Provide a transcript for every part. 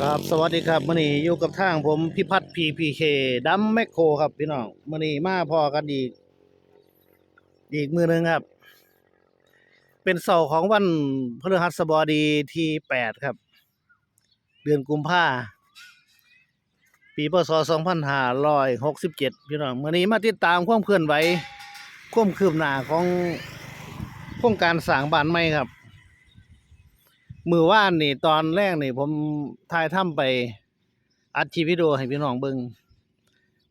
ครับสวัสดีครับมื่อนี้อยู่กับทางผมพิพัฒน์พีพีเคดัมแมคโครครับพี่น้องมื่อนี้มาพอกันอีก อีกมือหนึ่งครับ เป็นเสาร์ของวันพฤหัสบดีที่แปดครับ เดือนกุมภาปีพศสองพันห้าร้อยหกสิบเจ็ดพี่น้องมื่อนี้มาติดตามความเคลื่อนไหวความคืบหน้าของโครงการสร้างบ้านใหม่ครับ มือว่านนี่ตอนแรกนี่ผมถ่ายทำไป อัดคลิปวิดีโอให้พี่น้องเบิง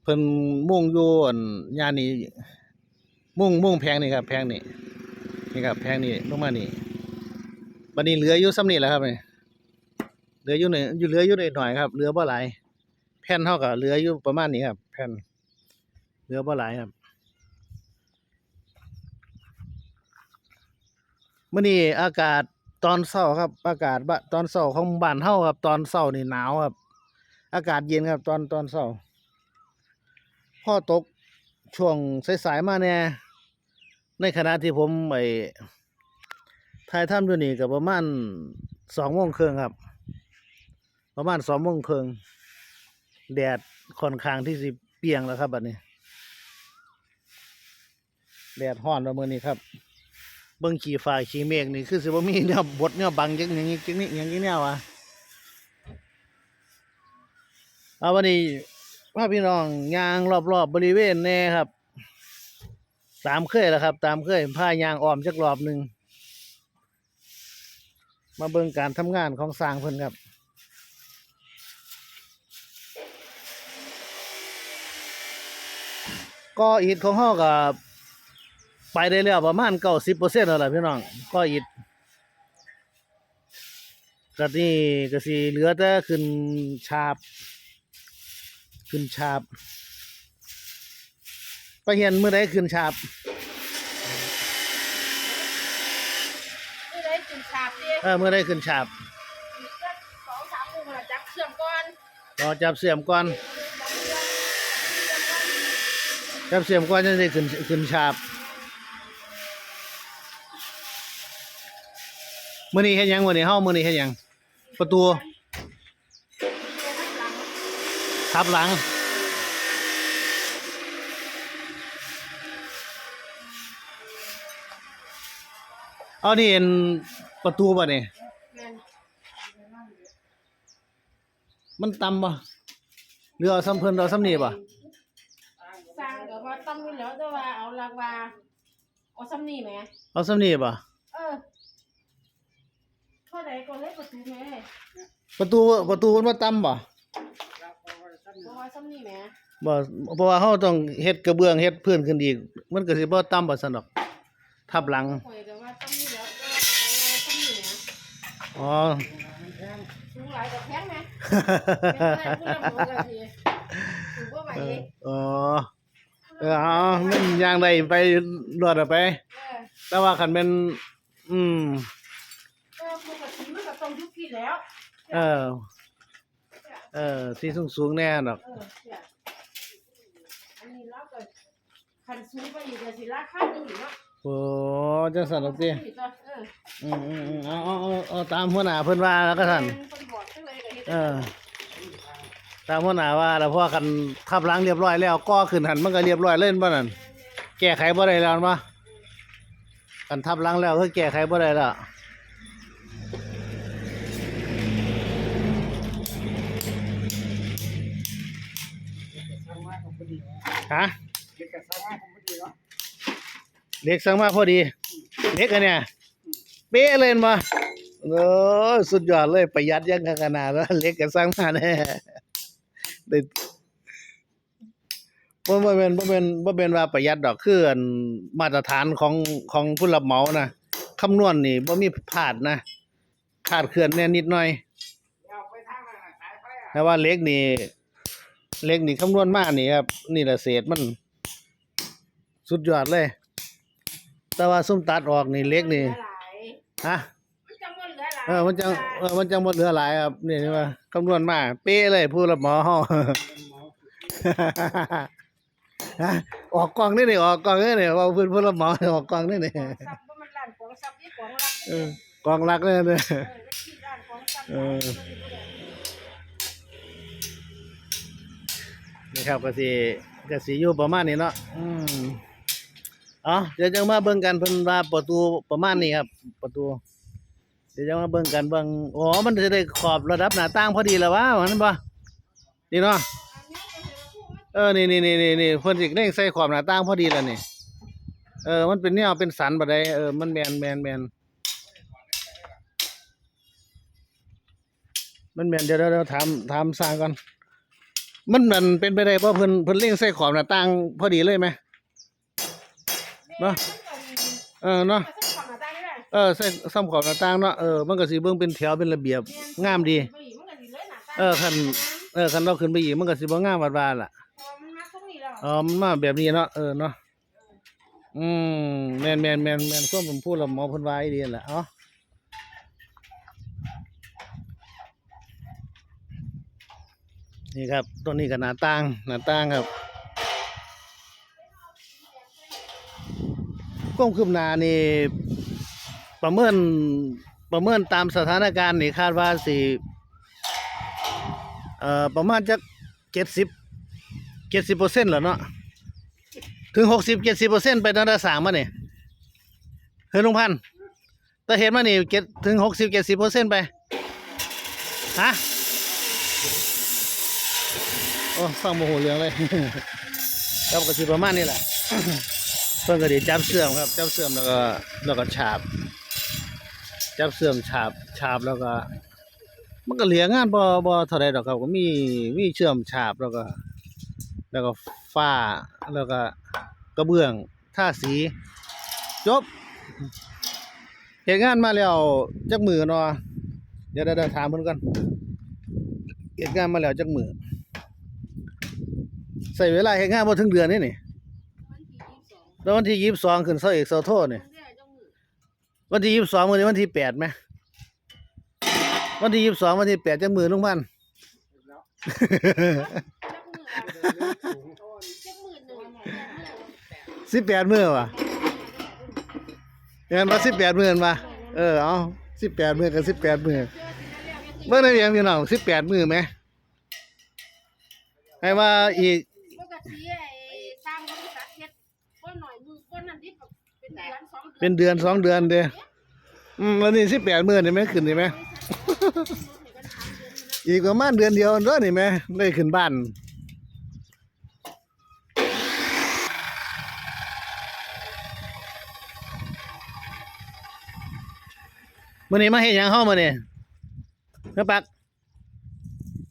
เพิ่นมุ่งอยู่อั่นยานนี้มุ่งมุ่งแพงนี่ครับ แพงนี่นี่ครับแพงนี่ลงมานี่บัดนี้เหลืออยู่ซ้ำนี่แหละครับนี่เหลืออยู่หน่อยอยู่เหลืออยู่หน่อยๆครับเหลือบ่หลายแผ่นเท่ากับเหลืออยู่ประมาณนี้ครับ แผ่นเหลือบ่หลายครับมื้อนี้อากาศ ตอนเช้าครับ อากาศบะตอนเช้าของบ้านเฮาครับ ตอนเช้านี่หนาวครับ อากาศเย็นครับ ตอนตอนเช้าพ่อตกช่วงสายๆมาแน่ในขณะที่ผมไปถ่ายทำอยู่นี่ก็ประมาณสองโมงครึ่งครับ ประมาณสองโมงครึ่งแดดค่อนข้างที่สิเปียงแล้วครับบัดนี้ แดดฮ้อนแล้วมือนี้ครับ เบิ่งขี่ฟ้าขี่เมฆนี่คือสิบ่มีเนี่ยบทเนี่ยบังจังอย่างนี้จังนี้อย่างนี้แนวอะเอาวันนี้พาพี่น้องยางรอบๆบบริเวณแน่ครับ ตามเคยแล้วครับ ตามเคยพายางอ้อมจักรอบหนึ่งมาเบิ่งการทำงานของสร้างเพิ่นครับก็อิฐของเฮากับ ไปได้แล้วประมาณเก้าสิบเปอร์เซ็นต์แล้วล่ะพี่น้องก็อิดก็นี่ก็สิเหลือแต่ขึ้นฉาบ ขึ้นฉาบไปเห็นเมื่อใดขึ้นฉาบไม่ได้จุนฉาบดิเออเมื่อใดขึ้นฉาบอีกสักสองสามมือมาจับเชื่อมก่อนรอจับเสียมก่อนจับเสียมก่อนจะได้ขึ้นขึ้นฉาบ มื่อนี้เฮ็ดหยังมื่อนี้เฮามื่อนี้เฮ็ดหยังประตูทับหลัง เอานี่เห็นประตูป่ะนี่แม่นมันต่ำป่ะหรือเอาซ้ำเพิ่นเอาซ้ำนี่ป่ะสร้างก็ว่าต้องมีแล้วแต่ว่าเอาลากว่าเอาซ้ำนี่แหมเอาซ้ำนี่ป่ะเออ เท่าใดก็เลยประตูแหม่ประตูประตูมันว่าต่ำป่ะเพราะว่าซ้ำนี่แหมบ่เพราะว่าเฮาต้องเฮ็ดกระเบื้องเฮ็ดพื้นขึ้นอีก มันก็สิบ่ต่ำบ่ซั่นดอก ทับหลัง ข่อยก็ว่าซ้ำนี่แล้วก็เอาซ้ำนี่แหมอ๋อ สูงหลายก็แพงแหมเป็นอะไรผู้ละหมู่ละทีสูงบ่ไหวเอเอองอ๋อเออเอามันย่างได้ไปรอดเอาไป เออแต่ว่าคันแม่นอืมเออ ปกติมันก็ต้องยุบพี่แล้ว เออ เออที่สูงๆแน่ดอกเออเนี่ยอันนี้เราก็คันซื้อไปอีกก็สิราคาดีเนาะโอ้จังซั่นดอกติเอออืมอืมๆเอาเอาเอาเอาตามหัวหน้าเพิ่นว่าแล้วก็ท่านเป็นบอกจังเลยก็เฮ็ดเออ ตามหัวหน้าว่าแล้วเพราะว่าคันทับหลังเรียบร้อยแล้วก็ขึ้นหันมันก็เรียบร้อยเล่นบ่นั่นแก้ไขบ่ได้แล้วมั้คันทับหลังแล้วคือแก้ไขบ่ได้แล้ว ฮะเล็กสั่งมาพอดีเล็กอันเนี่ยเป๊ะเลยเห็นบ่โอ้ยสุดยอดเลยประหยัดยังขนาดนั้นเล็กก็สั่งมาแน่ได้บ่บ่แม่นบ่แม่นบ่แม่นว่าประหยัดดอกคืออันมาตรฐานของของผู้รับเหมานะคำนวณนี่บ่มีพลาดนะคลาดเคลื่อนแน่นิดหน่อยแต่ว่าเหล็กนี่ เหล็กนี่คำนวณมานี่ครับ นี่แหละเศษมัน สุดยอดเลย แต่ว่าส้มตัดออกนี่เหล็กนี่หลายฮะมันจังบ่เหลือหลายเออมันจังเออมันจังหมดเหลือหลายครับนี่ใช่ไหมคำนวณมาเป๊ะเลยผู้รับเหมาเฮาฮะออกกล่องนี่นี่ออกกล่องนี่นี่ว่าเพิ่นผู้รับเหมาออกกล่องนี่นี่ซับบ่มันล้านของซับนี่ของรักเออกล่องหลักเลย นี่เออแล้วที่เออนี่ครับก็สิก็สิอยู่ประมาณนี้เนาะอืมเอ๋อเดี๋ยวจะมาเบิ่งกันเพิ่นว่าประตูประมาณนี้ครับ ประตู เดี๋ยวจะมาเบิ่งกันเบิ่งอ๋อมันจะได้ขอบระดับหน้าต่างพอดีแล้ววะว่านั้นบ่นี่เนาะเออนี่นี่นี่นี่นี่เพิ่นสิเร่งใส่ขอบหน้าต่างพอดีแล้วนี่เออ มันเป็นแนวเป็นสันบ่ได้เออ มันแม่นแม่นแม่นมันแม่นเดี๋ยวเดี๋ยวเดี๋ยวถามถามสร้างก่อน มันมันเป็นไปได้เพราะเพิ่นเพิ่นเร่งใส่ขอบหน้าต่างพอดีเลยไหม เนาะ เออเนาะเออใส่ซ้ำขอบหน้าต่างเนาะเออมันก็สิเบิ่งเป็นแถวเป็นระเบียบงามดี เออคันเออคันเราขึ้นไปอีกมันก็สิบ่งามวาดๆล่ะอ๋อมันมาแบบนี้เนาะเออเนาะอืมแม่นแม่นแม่นแม่นความผมพูดแล้วหมอเพิ่นว่าอีเดียนแหละเอ้ นี่ครับตัวนี้ก็หน้าต่างหน้าต่างครับก้มคืบหน้านี่ประเมินประเมินตามสถานการณ์นี่คาดว่าสิเอ่อประมาณจักเจ็ดสิบเจ็ดสิบเปอร์เซ็นต์แล้วเนาะถึงหกสิบเจ็ดสิบเปอร์เซ็นต์ไปตั้งแต่สางมาเนี่ยเฮ้ยลุงพันธ์แต่เห็นมานี่เจ็ดถึงหกสิบเจ็ดสิบเปอร์เซ็นต์ไปฮะ อ้ฟังโมโหเรื่องเลยครับก็สิประมาณนี้แหละเพิ่นก็ดีจับเสื่อมครับจับเสื่อมแล้วก็แล้วก็ฉาบ จับเสื่อมฉาบฉาบแล้วก็ มันก็เหลืองานบ่บ่เท่าใดดอกครับก็มีมีเชื่อมฉาบแล้วก็ แล้วก็ฝ้าแล้วก็กระเบื้องท่าสีจบเฮ็ดงานมาแล้วจักมือเนาะเดี๋ยวเดี๋ยวถามเพิ่อนก่อนเฮ็ดงานมาแล้วจักมือ ใส่เวลาเฮ็ดงานบ่ถึงเดือนนี่นี่แล้ววันที่22ขึ้นเสาเอกเสาโทนี่วันที่ยี่สิบสองวันนี้วันที่แปดไหมวันที่ยี่สิบสองวันที่แปดจังมือลุงพันธุ์สิบแปดมือวะอย่างนั้นว่าสิบแปดมือมาเออเอาสิบแปดมือกับสิบแปดมือเมื่อไหร่ยังพี่น้องสิบแปดมือไหมให้ว่าอีก ปกติไอ้สร้างบริษัทเฮ็ดก้นหน่อยมือก้นนั่นดิเป็นเดือนสองเป็นเดือนสองเดือนเด้ออืมวันนี้สิแปดมือนี่ไหมขึ้นนี่ไหม อีกประมาณเดือนเดียวเด้อนี่แหมได้ขึ้นบ้านมื้อนี้มาเฮ็ดหยังเฮามื้อนี้เฮ้อปัก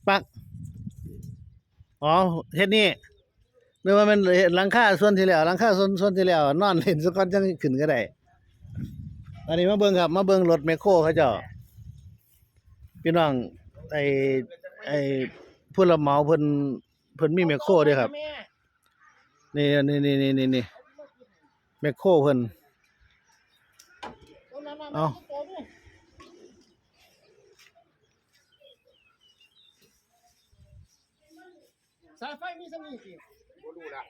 ปัก อ๋อเฮ็ดนี่ นึกว่ามันเฮ็ดหลังคาส่วนที่แล้วหลังคาส่วนส่วนที่แล้วนอนเล่นซะก่อนจังขึ้นก็ได้อันนี้มาเบิ่งครับ มาเบิ่งรถแมคโครเขาเจ้าพี่น้องไอ้ไอ้ผู้รับเหมาเพิ่นเพิ่นมีแมคโครด้วยครับ นี่นี่นี่นี่นี่นี่แมคโครเพิ่นเอาสายไฟมีสมีสิ บ่รู้ละ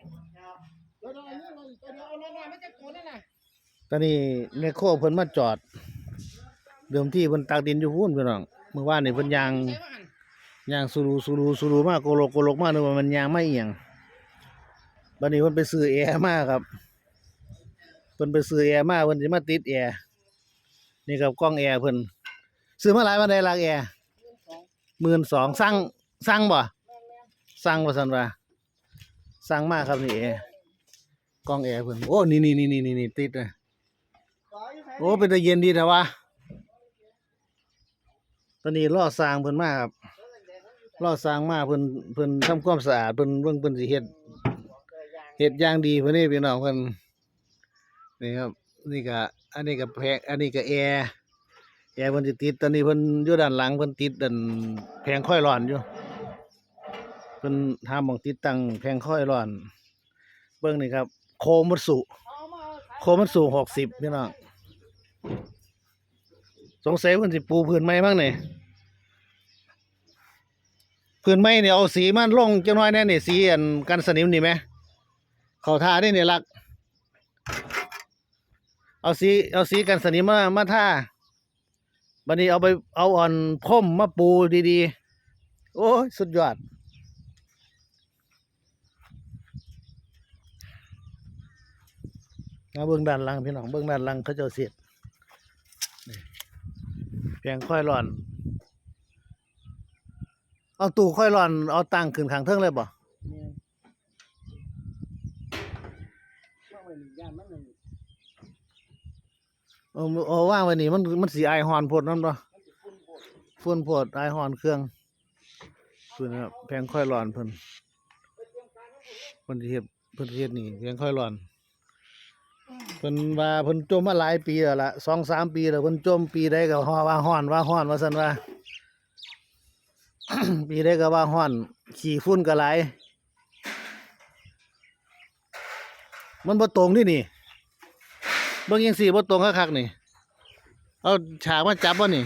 เดี๋ยวๆนี่มันตัวเดียวเอานั่นน่ะมันจะโกนนั่นน่ะตอนนี้แมคโครเพิ่นมาจอด เดิมที่เพิ่นตักดินอยู่พู้นพี่น้องเมื่อวานนี่เพิ่นยางใช่ว่าหั่นยางสูรูสูรูสูรูมาโกโลกโกโลกมานึกว่ามันยางไม่เอียงบัดนี้เพิ่นไปซื้อแอร์มาครับเพิ่นไปซื้อแอร์มาเพิ่นสิมาติดแอร์นี่ครับกล้องแอร์เพิ่นซื้อมาหลายวันใดลักแอร์หมื่นสองสั่งสั่งบ่สั่งบ่ซั่นว่า สั่งมาครับนี่แอร์กล้องแอร์เพิ่นโอ้นี่นี่นี่นี่นี่ติดเลยโอ้เป็นตะเย็นดีแต่ว่าตอนนี้รอสร้างเพิ่นมาครับรอสร้างมาเพิ่นเพิ่นทำความสะอาดเพิ่นเบิ่งเพิ่นสิเฮ็ดเฮ็ดอย่างดีเพิ่นนี่พี่น้องเพิ่นนี่ครับนี่ก็อันนี้ก็แพงอันนี้ก็แอร์แอร์เพิ่นสิติดตอนนี้เพิ่นอยู่ด้านหลังเพิ่นติดดันแผงค่อยร้อนอยู่ เพิ่นหาหม้องติดตั้งแผงค่อยร้อน เบิ่งนี่ครับ โคมัตสุเอามาเอาสายโคมัตสุ60พี่น้องสงสัยเพิ่นสิปูพื้นไม้บ้างนี่พื้นไม้เนี่ยเอาสีมันลงจังน้อยแน่เนี่ยสีอันกันสนิมนี่ไหมเขาท่าได้เนี่ยลัก เอาสีเอาสีกันสนิมมามาท่าบัดนี้เอาไปเอาอ่อนพรมมาปูดีๆ โอ้ยสุดยอด มาเบื้องด้านหลังพี่น้องเบื้องด้านหลังเขาเจ้าเสียดนี่เพียงค่อยร้อน เอาตู้ค่อยร้อนเอาตั้งขึ้นข้างเทิงเลยบ่เนี่ยว่าไว้นี่ย่านมันนั่นเอาเอาว่างไว้นี่มันมันสีไอายหอนโพดนั่นบ่มันสิฝุ่นโพดฝุ่นโพดไอายหอนเครื่องเพิ่นนะครับเพียงค่อยร้อนเพิ่นเพิ่นสิเฮ็ดเพิ่นสิเฮ็ดนี่เพียงค่อยร้อน เพิ่นว่าเพิ่นจมมาหลายปีแล้วล่ะ2-3ปีแล้วเพิ่นจมปีใดก็ฮอว่าฮ้อนว่าฮ้อนว่าซั่นว่า ปีใดก็ว่าฮ้อน ขี้ฝุ่นก็หลายมันบ่ตรงนี่นี่เบิ่งจังซี่บ่ตรงคักๆนี่ เอาฉากมาจับบ่นี่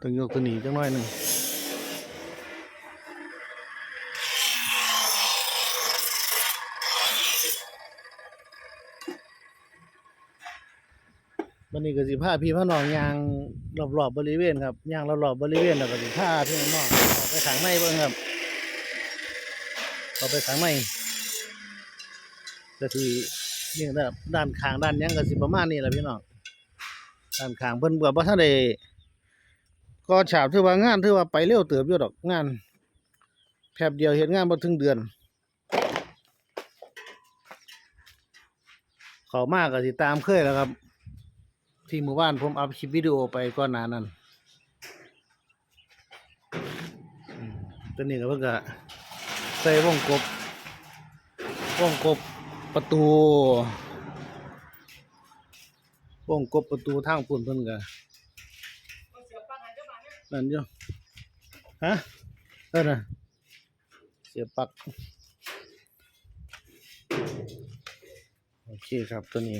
ต้องยกตัวนี้จังน้อยหนึง วันนี้ก็สิพาพี่พาน้องยางรอบๆบริเวณครับยางรอบๆบริเวณแล้วก็สิพาพี่น้องออกไปข้างในเบิ่งครับออกไปข้างในก็สินี่นะครับด้านข้างด้านยังก็สิประมาณนี้แหละพี่น้องด้านข้างเพิ่นก็บ่ทันได้ก็ฉาบถือว่างานถือว่าไปเร็วเติบอยู่ดอกงานแป๊บเดียวเฮ็ดงานบ่ถึงเดือน เขามาก็สิตามเคยแล้วครับ ที่หมู่บ้านผมอัพคลิปวิดีโอไปก่อนหน้านั้นตัวนี้ก็เพิ่นก็ใส่วงกบวงกบประตูวงกบประตูทางพุ่นเพิ่นกันนั่นอยู่ฮะเออนะเสียบปลักโอเคครับตัวนี้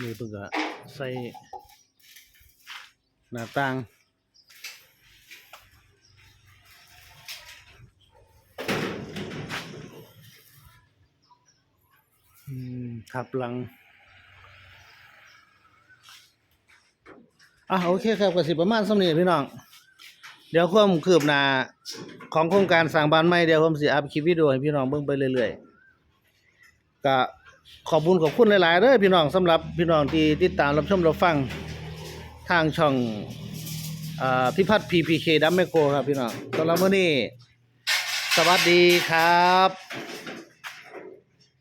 นี่เพิ่งก็ ใส่หน้าต่างขับหลัง อะโอเคครับกสิประมาณสำนี้พี่น้อง เดี๋ยวความคืบหน้าของโครงการสร้างบ้านใหม่เดี๋ยวผมสิอัพคลิปวิดีโอให้พี่น้องเบิ่งไปเรื่อยๆก็ ขอบบุญขอบคุณหลายๆเด้อพี่น้องสำหรับพี่น้องที่ติดตามรับชมรับฟังทางช่องอพิพัฒน์ PPK ดัมเมโกครับพี่น้องสำหรับมื้อนี้ สวัสดีครับ